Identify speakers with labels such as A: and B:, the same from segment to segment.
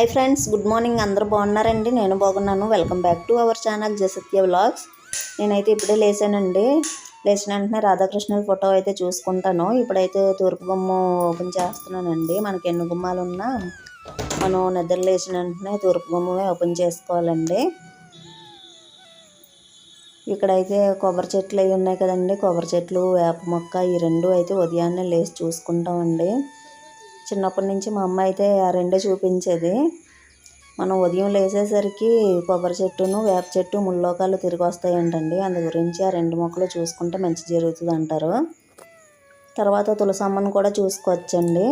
A: Hi friends good morning. అందరూ బాగున్నారండి? నేను బాగున్నాను. Welcome back to our channel Jasatya vlogs. నేనైతే ఇప్పుడే లేచానండి. లేచిన వెంటనే రాధాకృష్ణుల ఫోటో అయితే చూసుకుంటాను. ఇప్పుడైతే తూర్పు బొమ్మ ఓపెన్ చేస్తున్నానండి. మనకి ఎన్ని గుమ్మాలు ఉన్నా మనం నిద్ర లేచిన వెంటనే తూర్పు గుమ్మమే ఓపెన్ చేసుకోవాలండి. ఇక్కడైతే కొబ్బరి చెట్లు అవి ఉన్నాయి కదండి. కొబ్బరి చెట్లు వేప మొక్క ఈ రెండు అయితే ఉదయాన్నే లేచి చూసుకుంటామండి. చిన్నప్పటి నుంచి మా అమ్మ అయితే ఆ రెండే చూపించేది. మనం ఉదయం లేచేసరికి కొబ్బరి చెట్టును వేప చెట్టు ముల్లోకాలు తిరిగి వస్తాయంటండి. అందు గురించి ఆ రెండు మొక్కలు చూసుకుంటే మంచి జరుగుతుంది అంటారు. తర్వాత తులసమ్మను కూడా చూసుకోవచ్చండి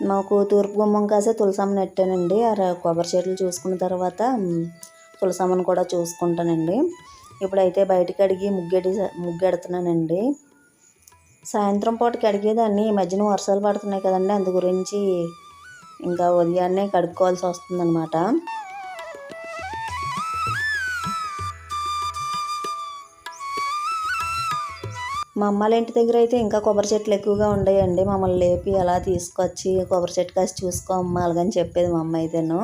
A: మాకు తూర్పు గుమ్మం కాసే తులసమ్మ నెట్టానండి. ఆ కొబ్బరి చెట్లు చూసుకున్న తర్వాత తులసమ్మను కూడా చూసుకుంటానండి. ఇప్పుడైతే బయటకి అడిగి ముగ్గెడి ముగ్గెడుతున్నానండి. సాయంత్రం పూటకి అడిగేదాన్ని. ఈ మధ్యన వర్షాలు పడుతున్నాయి కదండి. అందు గురించి ఇంకా ఉదయాన్నే కడుక్కోవాల్సి వస్తుందన్నమాట. మా అమ్మాల ఇంటి దగ్గర అయితే ఇంకా కొబ్బరి చెట్లు ఎక్కువగా ఉండేయండి. మమ్మల్ని లేపి అలా తీసుకొచ్చి కొబ్బరి చెట్టు కాసి చూసుకో అమ్మ అలాగని చెప్పేది మా అమ్మ అయితేను.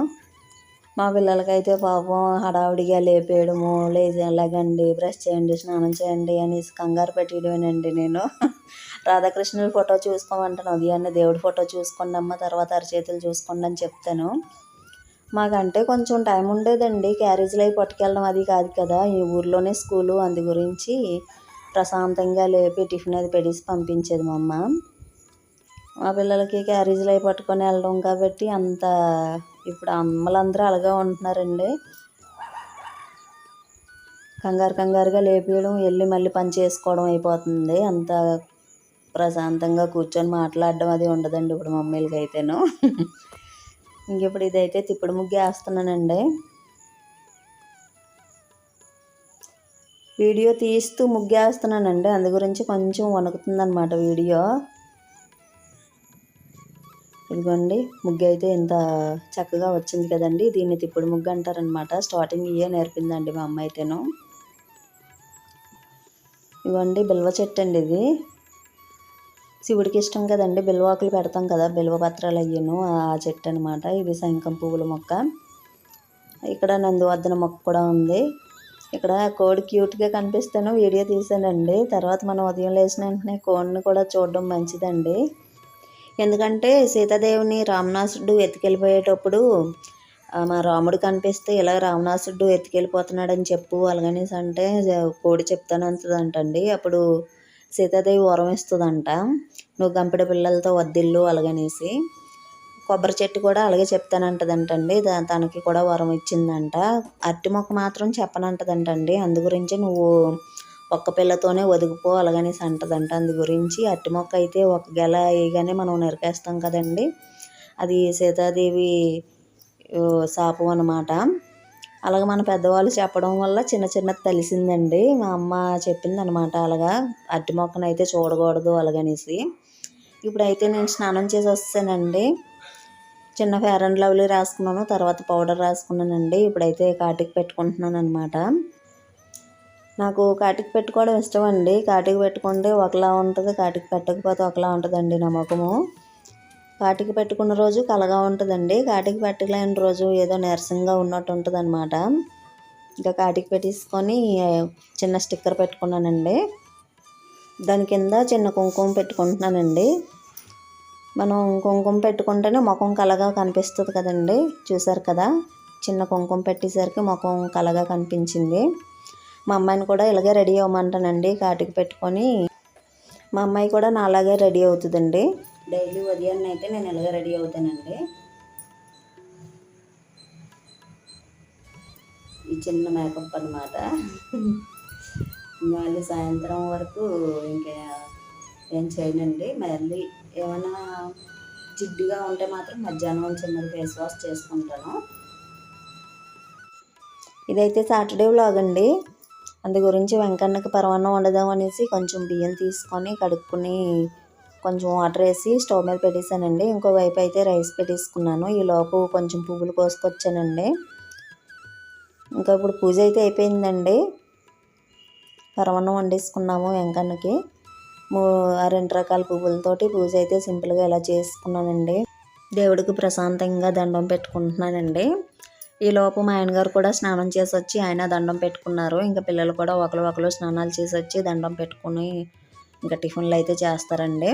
A: మా పిల్లలకైతే పాపం హడావుడిగా లేపేయడము లేచి లేగండి బ్రష్ చేయండి స్నానం చేయండి అనేసి కంగారు పెట్టేయడమేనండి నేను. రాధాకృష్ణుడి ఫోటో చూసుకోమంటాను ఉదయాన్నే దేవుడి ఫోటో చూసుకోండి అమ్మ తర్వాత అరచేతులు చూసుకోండి అని చెప్తాను. మాకంటే కొంచెం టైం ఉండేదండి క్యారేజీలు అవి పట్టుకెళ్ళడం అది కాదు కదా. ఈ ఊర్లోనే స్కూలు అందు గురించి ప్రశాంతంగా లేపి టిఫిన్ అది పెట్టేసి పంపించేది మా అమ్మ. మా పిల్లలకి క్యారేజీలు అవి పట్టుకొని వెళ్ళడం కాబట్టి అంత ఇప్పుడు అమ్మలందరూ అలాగే ఉంటున్నారండి. కంగారు కంగారుగా లేపేయడం వెళ్ళి మళ్ళీ పని చేసుకోవడం అయిపోతుంది. అంత ప్రశాంతంగా కూర్చొని మాట్లాడడం అది ఉండదండి ఇప్పుడు మమ్మీలకి అయితేను ఇంకిప్పుడు ఇదైతే తిప్పుడు ముగ్గు వేస్తున్నానండి. వీడియో తీస్తూ ముగ్గేస్తున్నానండి అందు గురించి కొంచెం వణుకుతుందన్నమాట వీడియో. ఇదిగోండి ముగ్గు అయితే ఇంత చక్కగా వచ్చింది కదండి. దీన్ని తిప్పుడు ముగ్గు అంటారనమాట. స్టార్టింగ్ ఇయే నేర్పిందండి మా అమ్మ అయితేను. ఇవ్వండి బిల్వ చెట్టు అండి ఇది. శివుడికి ఇష్టం కదండి. బిల్వాకులు పెడతాం కదా బిల్వ పత్రాలు అయ్యాను ఆ చెట్టు అనమాట ఇది శంఖం పువ్వుల మొక్క. ఇక్కడ నందివర్ధన మొక్క కూడా ఉంది. ఇక్కడ కోడి క్యూట్గా కనిపిస్తాను వీడియో తీసానండి తర్వాత మనం ఉదయం లేచిన వెంటనే కోడిని కూడా చూడడం మంచిదండి. ఎందుకంటే సీతాదేవిని రామనాసుడు ఎత్తుకెళ్ళిపోయేటప్పుడు మా రాముడు కనిపిస్తే ఇలా రావణాసుడు ఎత్తుకెళ్ళిపోతున్నాడని చెప్పు అలాగనేసి అంటే కోడి చెప్తానంటదంటండి అప్పుడు సీతాదేవి వరం ఇస్తుందంట నువ్వు గంపెడ పిల్లలతో వద్దిల్లు అలాగనేసి. కొబ్బరి చెట్టు కూడా అలాగే చెప్తానంటదంటండి. దా తనకి కూడా వరం ఇచ్చిందంట. అరటి మొక్క మాత్రం చెప్పనంటదంటండి. అందు గురించి నువ్వు ఒక్క పిల్లతోనే ఒదిగిపో అలాగనేసి అంటదంట. అందు గురించి అట్టి మొక్క అయితే ఒక గెల వేయగానే మనం నరికేస్తాం కదండి. అది సీతాదేవి శాపం అనమాట అలాగే మన పెద్దవాళ్ళు చెప్పడం వల్ల చిన్న చిన్నది తెలిసిందండి. మా అమ్మ చెప్పింది అనమాట అలాగా అరటి మొక్కను అయితే చూడకూడదు అలాగనేసి. ఇప్పుడైతే నేను స్నానం చేసి వస్తానండి. చిన్న ఫేర్ అండ్ లవ్లీ రాసుకున్నాను తర్వాత పౌడర్ రాసుకున్నానండి. ఇప్పుడైతే కాటికి పెట్టుకుంటున్నాను అనమాట నాకు కాటికి పెట్టుకోవడం ఇష్టం అండి కాటికి పెట్టుకుంటే ఒకలా ఉంటుంది కాటికి పెట్టకపోతే ఒకలా ఉంటుందండి నా ముఖము కాటికి పెట్టుకున్న రోజు కలగా ఉంటుందండి. కాటికి పెట్టలేని రోజు ఏదో నీరసంగా ఉన్నట్టు ఉంటుంది అనమాట ఇంకా కాటికి పెట్టేసుకొని చిన్న స్టిక్కర్ పెట్టుకున్నానండి. దాని కింద చిన్న కుంకుమ పెట్టుకుంటున్నానండి. మనం కుంకుమ పెట్టుకుంటేనే ముఖం కలగా కనిపిస్తుంది కదండి. చూసారు కదా? చిన్న కుంకుమ పెట్టేసరికి ముఖం కలగా కనిపించింది. మా అమ్మాయిని కూడా ఇలాగే రెడీ అవ్వమంటానండి కాటికి పెట్టుకొని. మా అమ్మాయి కూడా నా అలాగే రెడీ అవుతుందండి. డైలీ ఉదయాన్నే అయితే నేను ఇలాగే రెడీ అవుతానండి. ఈ చిన్న మేకప్ అనమాట మళ్ళీ సాయంత్రం వరకు ఇంకా ఏం చేయనండి. మళ్ళీ ఏమైనా జిడ్డుగా ఉంటే మాత్రం మధ్యాహ్నం చిన్నది ఫేస్ వాష్ చేసుకుంటాను. ఇదైతే సాటర్డే వ్లాగ్ అండి. అందు గురించి వెంకన్నకి పరమాన్నం వండుదాం అనేసి కొంచెం బియ్యం తీసుకొని కడుక్కుని కొంచెం వాటర్ వేసి స్టవ్ మీద పెట్టేశానండి. ఇంకో వైపు అయితే రైస్ పెట్టేసుకున్నాను. ఈ లోపు కొంచెం పువ్వులు కోసుకొచ్చానండి. ఇంకా ఇప్పుడు పూజ అయితే అయిపోయిందండి. పరమాన్నం వండేసుకున్నాము వెంకన్నకి. మూ ఆ రెండు రకాల పువ్వులతోటి పూజ అయితే సింపుల్గా ఇలా చేసుకున్నానండి. దేవుడికి ప్రశాంతంగా దండం పెట్టుకుంటున్నానండి. ఈ లోపు మా ఆయనగారు కూడా స్నానం చేసి వచ్చి ఆయన దండం పెట్టుకున్నారు. ఇంకా పిల్లలు కూడా ఒకరు ఒకరు స్నానాలు చేసి వచ్చి దండం పెట్టుకుని ఇంకా టిఫిన్లు అయితే చేస్తారండి.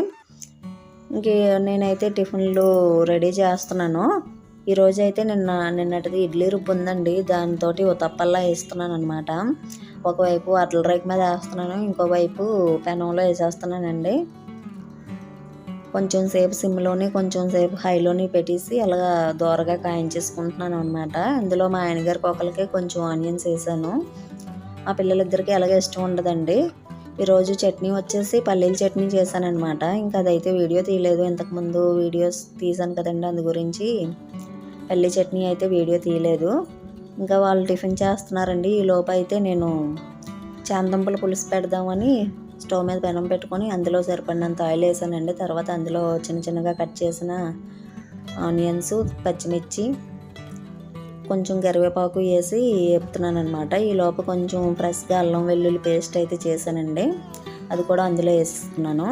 A: ఇంక నేనైతే టిఫిన్లు రెడీ చేస్తున్నాను. ఈరోజు అయితే నిన్న నిన్నటిది ఇడ్లీ రుబ్బు ఉందండి. దానితో ఉతప్పల్లా వేస్తున్నాను అనమాట ఒకవైపు అట్ల రేక్ మీద వేస్తున్నాను. ఇంకోవైపు పెనంలో వేసేస్తున్నానండి. కొంచెం సేపు సిమ్లోని కొంచెం సేపు హైలోని పెట్టేసి అలాగా దోరగా కాయించేసుకుంటున్నాను అనమాట ఇందులో మా ఆయనగారి ఒకరికి కొంచెం ఆనియన్స్ వేసాను. మా పిల్లలిద్దరికీ ఎలాగ ఇష్టం ఉండదండి. ఈరోజు చట్నీ వచ్చేసి పల్లీల చట్నీ చేశానమాట ఇంకా అదైతే వీడియో తీయలేదు. ఇంతకుముందు వీడియోస్ తీసాను కదండి అందు గురించి. పల్లీ చట్నీ అయితే వీడియో తీయలేదు. ఇంకా వాళ్ళు టిఫిన్ చేస్తున్నారండి. ఈ లోపు అయితే నేను చాందంపుల పులుసు పెడదామని స్టవ్ మీద పెనం పెట్టుకొని అందులో సరిపడినంత ఆయిల్ వేసానండి. తర్వాత అందులో చిన్న చిన్నగా కట్ చేసిన ఆనియన్స్ పచ్చిమిర్చి కొంచెం కరివేపాకు వేసి వేపుతున్నాను అనమాట ఈ కొంచెం ఫ్రెష్గా అల్లం వెల్లుల్లి పేస్ట్ అయితే చేశానండి. అది కూడా అందులో వేస్తున్నాను.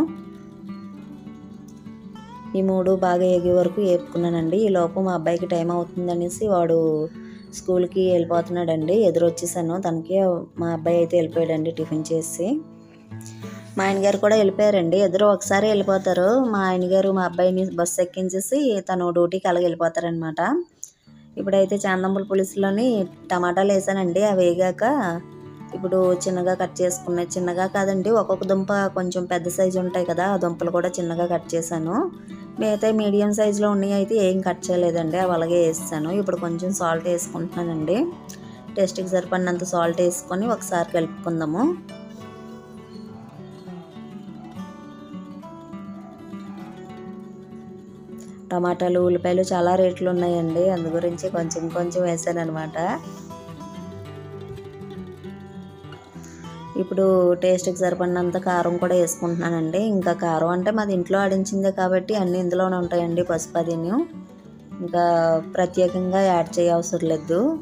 A: ఈ మూడు బాగా ఎగే వరకు వేపుకున్నానండి ఈ లోపు మా అబ్బాయికి టైం అవుతుందనేసి వాడు స్కూల్కి వెళ్ళిపోతున్నాడండి. ఎదురొచ్చేసాను. తనకి మా అబ్బాయి అయితే వెళ్ళిపోయాడండి టిఫిన్ చేసి. మా ఆయనగారు కూడా వెళ్ళిపోయారండి. ఎదురు ఒకసారి వెళ్ళిపోతారు. మా ఆయన గారు మా అబ్బాయిని బస్సు ఎక్కించేసి తను డ్యూటీకి అలాగ వెళ్ళిపోతారనమాట ఇప్పుడైతే చాందంపుల పులుసులోని టమాటాలు వేసానండి. అవి వేగాక ఇప్పుడు చిన్నగా కట్ చేసుకున్నాయి చిన్నగా కాదండి ఒక్కొక్క దుంప కొంచెం పెద్ద సైజు ఉంటాయి కదా ఆ దుంపలు కూడా చిన్నగా కట్ చేశాను. మిగతా మీడియం సైజులో ఉన్నాయి అయితే ఏం కట్ చేయలేదండి అవి అలాగే వేస్తాను ఇప్పుడు కొంచెం సాల్ట్ వేసుకుంటున్నానండి. టేస్ట్కి సరిపడినంత సాల్ట్ వేసుకొని ఒకసారి కలుపుకుందాము. టమాటాలు ఉల్లిపాయలు చాలా రేట్లు ఉన్నాయండి. అందు గురించి కొంచెం కొంచెం వేసాను అనమాట ఇప్పుడు టేస్ట్కి సరిపడినంత కారం కూడా వేసుకుంటున్నానండి. ఇంకా కారం అంటే మాది ఇంట్లో ఆడించిందే కాబట్టి అన్నీ ఇందులోనే ఉంటాయండి పసుపు అదిని. ఇంకా ప్రత్యేకంగా యాడ్ చేయవసరం లేదు.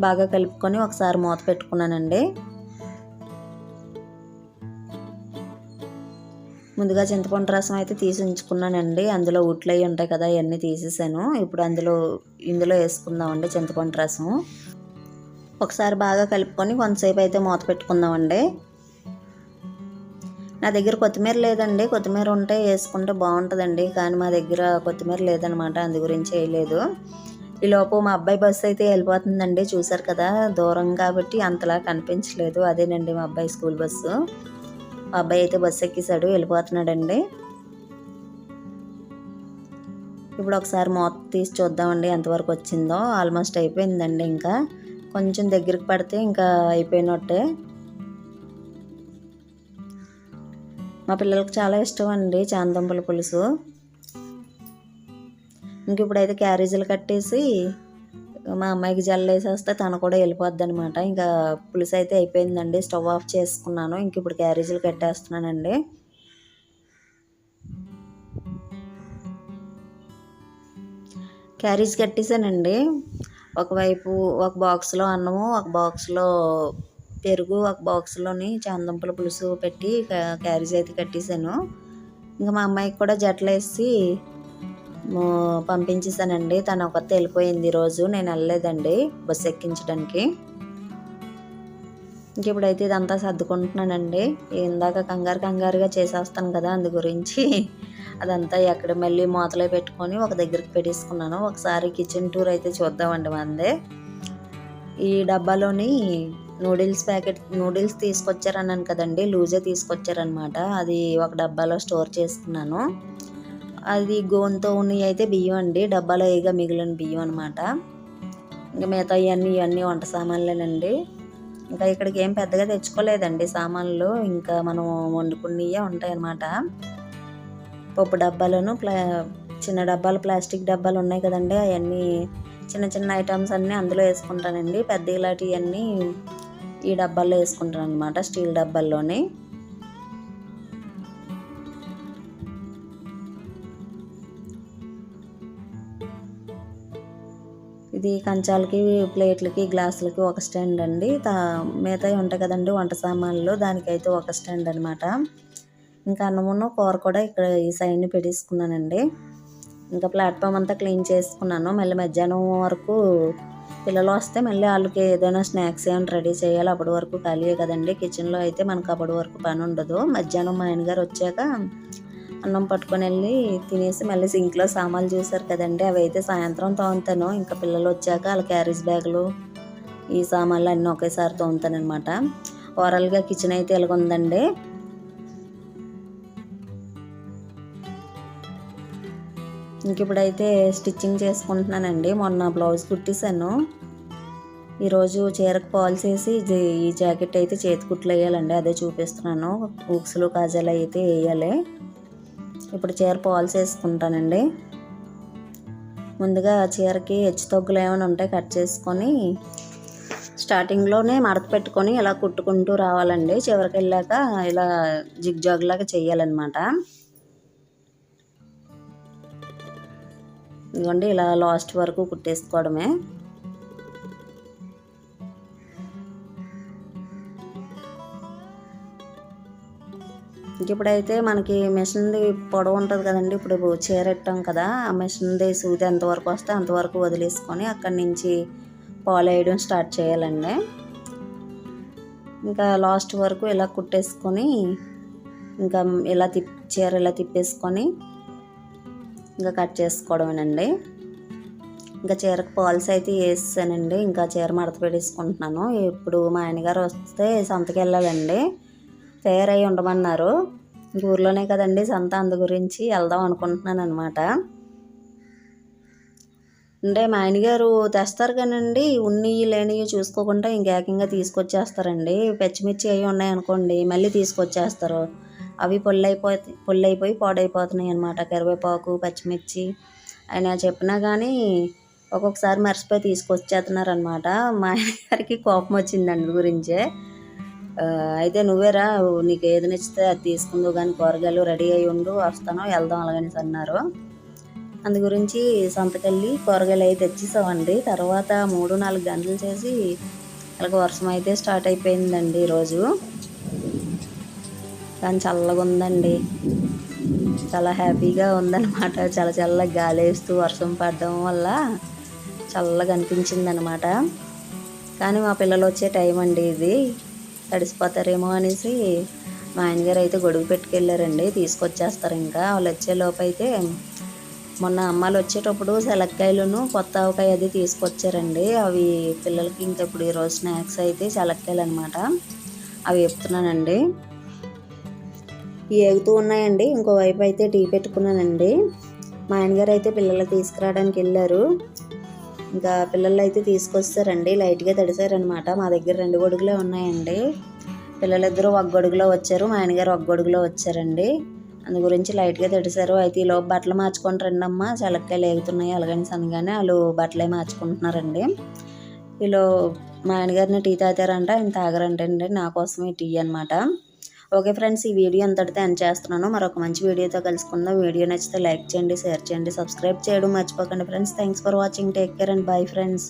A: బాగా కలుపుకొని ఒకసారి మూత పెట్టుకున్నానండి. ముందుగా చింతపండు రసం అయితే తీసి ఉంచుకున్నానండి. అందులో ఉట్లు అవి ఉంటాయి కదా అవన్నీ తీసేసాను. ఇప్పుడు అందులో ఇందులో వేసుకుందామండి చింతపండు రసం. ఒకసారి బాగా కలుపుకొని కొంతసేపు అయితే మూత పెట్టుకుందామండి. నా దగ్గర కొత్తిమీర లేదండి. కొత్తిమీర ఉంటే వేసుకుంటే బాగుంటుందండి. కానీ మా దగ్గర కొత్తిమీర లేదనమాట. అందు గురించి వేయలేదు. ఈలోపు మా అబ్బాయి బస్సు అయితే వెళ్ళిపోతుందండి. చూసారు కదా దూరం కాబట్టి అంతలా కనిపించలేదు. అదేనండి మా అబ్బాయి స్కూల్ బస్సు. అబ్బాయి అయితే బస్సు ఎక్కిసాడు వెళ్ళిపోతున్నాడండి. ఇప్పుడు ఒకసారి మూత తీసి చూద్దామండి ఎంతవరకు వచ్చిందో. ఆల్మోస్ట్ అయిపోయిందండి ఇంకా. కొంచెం దగ్గరికి పడితే ఇంకా అయిపోయినట్టే. మా పిల్లలకు చాలా ఇష్టం అండి చాందంపుల పులుసు. ఇంక ఇప్పుడైతే క్యారేజీలు కట్టేసి మా అమ్మాయికి జల్లేసేస్తే తను కూడా వెళ్ళిపోద్ది అనమాట ఇంకా పులుసు అయితే అయిపోయిందండి. స్టవ్ ఆఫ్ చేసుకున్నాను. ఇంక ఇప్పుడు క్యారేజీలు కట్టేస్తున్నానండి. క్యారేజ్ కట్టేసానండి. ఒకవైపు ఒక బాక్స్లో అన్నము ఒక బాక్స్లో పెరుగు ఒక బాక్స్లోని చాందంపుల పులుసు పెట్టి క్యారేజ్ అయితే కట్టేసాను. ఇంకా మా అమ్మాయికి కూడా జట్లు వేసి పంపించేసానండి తను ఒకతే వెళ్ళిపోయింది ఈరోజు నేను వెళ్ళలేదండి బస్సు ఎక్కించడానికి. ఇంక ఇప్పుడైతే ఇదంతా సర్దుకుంటున్నానండి. ఇందాక కంగారు కంగారుగా చేసేస్తాను కదా అందు గురించి. అదంతా ఎక్కడ మళ్ళీ మూతలో పెట్టుకొని ఒక దగ్గరికి పెట్టేసుకున్నాను. ఒకసారి కిచెన్ టూర్ అయితే చూద్దామండి మందే. ఈ డబ్బాలోని నూడిల్స్ ప్యాకెట్ నూడిల్స్ తీసుకొచ్చారన్నాను కదండి. లూజే తీసుకొచ్చారనమాట అది ఒక డబ్బాలో స్టోర్ చేసుకున్నాను. అది గోన్తో ఉన్నవి అయితే బియ్యం అండి. డబ్బాలో ఏగా మిగిలిన బియ్యం అనమాట ఇంకా మిగతా ఇవన్నీ ఇవన్నీ వంట సామాన్లేనండి. ఇంకా ఇక్కడికి ఏం పెద్దగా తెచ్చుకోలేదండి సామాన్లు. ఇంకా మనం వండుకున్నవే ఉంటాయన్నమాట. పప్పు డబ్బాలను ప్లా చిన్న డబ్బాలు ప్లాస్టిక్ డబ్బాలు ఉన్నాయి కదండి. అవన్నీ చిన్న చిన్న ఐటమ్స్ అన్నీ అందులో వేసుకుంటానండి. పెద్ద ఇలాంటివన్నీ ఈ డబ్బాల్లో వేసుకుంటాను అనమాట స్టీల్ డబ్బాల్లోని. ఇది కంచాలకి ప్లేట్లకి గ్లాసులకి ఒక స్టాండ్ అండి. మిగతాయి ఉంటాయి కదండి వంట సామాన్లు. దానికైతే ఒక స్టాండ్ అనమాట ఇంకా అన్నమును కూర కూడా ఇక్కడ ఈ సైడ్ని పెట్టేసుకున్నానండి. ఇంకా ప్లాట్ఫామ్ అంతా క్లీన్ చేసుకున్నాను. మళ్ళీ మధ్యాహ్నం వరకు పిల్లలు వస్తే మళ్ళీ వాళ్ళకి ఏదైనా స్నాక్స్ ఏమైనా రెడీ చేయాలి. అప్పటి వరకు ఖాళీయే కదండి. కిచెన్లో అయితే మనకు అప్పటి వరకు పని ఉండదు. మధ్యాహ్నం మా ఆయనగారు వచ్చాక అన్నం పట్టుకొని వెళ్ళి తినేసి మళ్ళీ సింక్లో సామాన్లు చూసారు కదండి. అవి అయితే సాయంత్రం తోముతాను. ఇంకా పిల్లలు వచ్చాక వాళ్ళ క్యారేజ్ బ్యాగులు ఈ సామాన్లు అన్నీ ఒకేసారి తోముతానమాట ఓవరాల్గా కిచెన్ అయితే ఎలాగుందండి? ఇంక ఇప్పుడైతే స్టిచ్చింగ్ చేసుకుంటున్నానండి. మొన్న బ్లౌజ్ కుట్టేశాను. ఈరోజు చీరకు పాల్స్ ఈ జాకెట్ అయితే చేతి కుట్లు వేయాలండి. అదే చూపిస్తున్నాను. ఉక్సులు కాజాలు అయితే వేయాలి. ఇప్పుడు చీర పాల్స్ వేసుకుంటానండి ముందుగా చీరకి హెచ్చు తగ్గులు ఏమైనా ఉంటే కట్ చేసుకొని స్టార్టింగ్లోనే మడత పెట్టుకొని ఇలా కుట్టుకుంటూ రావాలండి. చివరికి వెళ్ళాక ఇలా జిగ్ జాగ్ లాగా చేయాలన్నమాట. ఇదిగోండి ఇలా లాస్ట్ వరకు కుట్టేసుకోవడమే. ఇప్పుడైతే మనకి మిషన్ది పొడవు ఉంటుంది కదండి. ఇప్పుడు చీర ఇట్టాం కదా ఆ మిషన్ది సూది ఎంతవరకు వస్తే అంతవరకు వదిలేసుకొని అక్కడి నుంచి పాలు వేయడం స్టార్ట్ చేయాలండి. ఇంకా లాస్ట్ వరకు ఇలా కుట్టేసుకొని ఇంకా ఇలా తిప్ చీర ఇలా తిప్పేసుకొని ఇంకా కట్ చేసుకోవడమేనండి. ఇంకా చీరకు పాల్స్ అయితే వేసానండి. ఇంకా చీర మడత పెట్టేసుకుంటున్నాను. ఇప్పుడు మా ఆయనగారు వస్తే సంతకెళ్ళాలండి తయారై ఫేర్ ఉండమన్నారు ఊర్లోనే కదండి సంత అందు గురించి వెళ్దాం అనుకుంటున్నాను అనమాట అంటే మా ఆయనగారు తెస్తారు కానండి ఉన్ని లేనివి చూసుకోకుండా ఇంకేకంగా తీసుకొచ్చేస్తారండి. పచ్చిమిర్చి అవి ఉన్నాయనుకోండి మళ్ళీ తీసుకొచ్చేస్తారు. అవి పొల్లైపోయి పొల్లైపోయి అయిపోయి పాడైపోతున్నాయి అనమాట కరివేపాకు పచ్చిమిర్చి ఆయన చెప్పినా కానీ ఒక్కొక్కసారి మర్చిపోయి తీసుకొచ్చేస్తున్నారనమాట మా ఆయనగారికి కోపం వచ్చింది అందు గురించే. అయితే నువ్వేరా నీకు ఏది నచ్చితే అది తీసుకుందో కానీ కూరగాయలు రెడీ అయి ఉండు వస్తాను వెళ్దాం అలాగని అన్నారు. అందు గురించి సొంతకెళ్ళి కూరగాయలు అయితే తెచ్చేసామండి. తర్వాత మూడు నాలుగు గంటలు చేసి అలాగ వర్షం అయితే స్టార్ట్ అయిపోయిందండి ఈరోజు. కానీ చల్లగా ఉందండి. చాలా హ్యాపీగా ఉందన్నమాట. చాలా చల్లగా గాలి వేస్తూ వర్షం పడడం వల్ల చల్లగా అనిపించింది అనమాట కానీ మా పిల్లలు వచ్చే టైం అండి ఇది. తడిసిపోతారేమో అనేసి మా ఆయనగారు అయితే గొడుగు పెట్టుకెళ్ళారండి తీసుకొచ్చేస్తారు ఇంకా. వాళ్ళు వచ్చేలోపు అయితే మొన్న అమ్మాలు వచ్చేటప్పుడు సెలక్కాయలను కొత్త ఆవకాయ అది తీసుకొచ్చారండి. అవి పిల్లలకి ఇంకా ఇప్పుడు ఈరోజు స్నాక్స్ అయితే సెలక్కాయలు అనమాట అవి చెప్తున్నానండి. ఏగుతూ ఉన్నాయండి. ఇంకోవైపు అయితే టీ పెట్టుకున్నానండి. మా ఆయనగారు అయితే పిల్లలు తీసుకురావడానికి వెళ్ళారు. ఇంకా పిల్లలు అయితే తీసుకొస్తారండి. లైట్గా తడిసారనమాట మా దగ్గర రెండు గొడుగులే ఉన్నాయండి. పిల్లలిద్దరూ ఒక గొడుగులో వచ్చారు. మా ఆయనగారు ఒక గొడుగులో వచ్చారండి. అందు గురించి లైట్గా తడిసారు. అయితే ఈలోపు బట్టలు మార్చుకొని రండమ్మా. చలక్కాయలు ఎగుతున్నాయి అలాగని సనగానే వాళ్ళు బట్టలే మార్చుకుంటున్నారండి. వీళ్ళు మా ఆయనగారిని టీ తాగారంట ఆయన తాగరంటండి. నా కోసమే టీ అనమాట ఓకే ఫ్రెండ్స్ ఈ వీడియో అంతటితో ఎండ్ చేస్తున్నాను. మరొక మంచి వీడియోతో కలుసుకుందాం. వీడియో నచ్చితే లైక్ చేయండి షేర్ చేయండి సబ్స్క్రైబ్ చేయడం మర్చిపోకండి friends. Thanks for watching. Take care and bye friends.